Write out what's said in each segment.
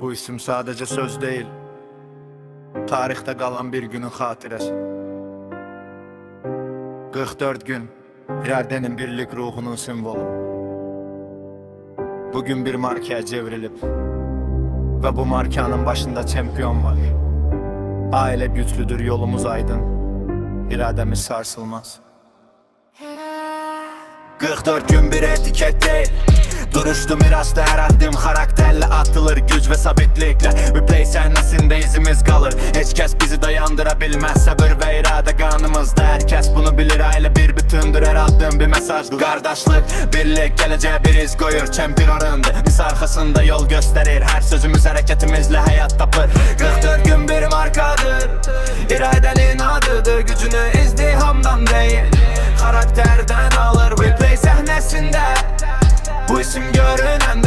Bu isim sadece söz değil. Tarihte kalan bir günün hatiresi 44 gün İradenin birlik ruhunun simvolu. Bugün bir markaya çevrilip Ve bu markanın başında çempiyon var. Aile güçlüdür yolumuz aydın. İrademiz sarsılmaz. 44 gün bir etiket değil Duruştu mirasta her addım karakterle atılır güç ve sabitlikle Replay sahnesinde izimiz kalır. Hiç kes bizi dayandırabilmez. Sabır ve irade kanımızda. Herkes bunu bilir. Aile bir bütündür. Her addım bir mesaj. Kardeşlik, birlik, geleceğe bir iz koyur. Çempir arındı, biz arkasında yol gösterir. Her sözümüz hareketimizle hayat tapır. 44 gün bir markadır. İradenin adıdır Gücünü izdihamdan değil. Karakterden alır. Replay sahnesinde bu isim görünende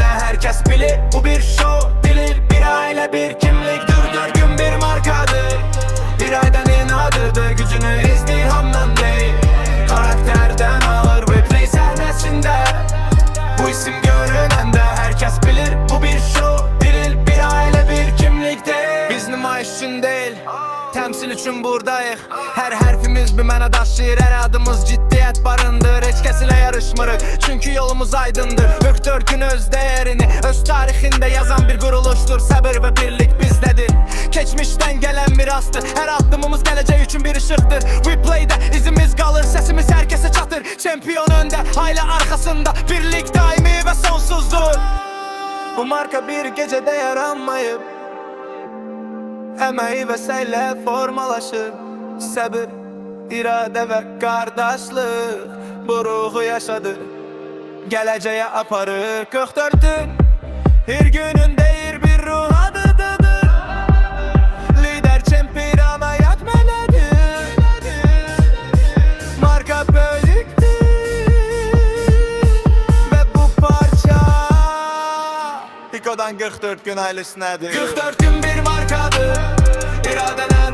izdihamdan değil Karakterden alır replay sahnesinde. Bu isim görünende herkes bilir. Bu bir show değil bir aile bir kimlik değil Biz nümayiş değil Temsil için buradayıq Her harfimiz bir mənə daşıyır Her adımız ciddiyet barındır. Heç kəs ilə yarışmırıq Çünkü yolumuz aydındır. 44 gün öz değerini Öz tarixində yazan bir quruluşdur Səbir və birlik Keçmişdən gələn mirastır Hər addımımız gələcək üçün bir ışıqdır Replaydə izimiz qalır Səsimiz hər kəsə çatır. Çempion öndə, ailə arxasında Birlik daimi və sonsuzdur. Bu marka bir gecədə yaranmayıb Emeği ve seyle formalaşır Səbir, iradə və qardaşlıq Bu ruhu yaşadı Gələcəyə aparır 44-ün Her günün Piko'dan 44 gün ailesinədir 44 gün bir markadır. İraden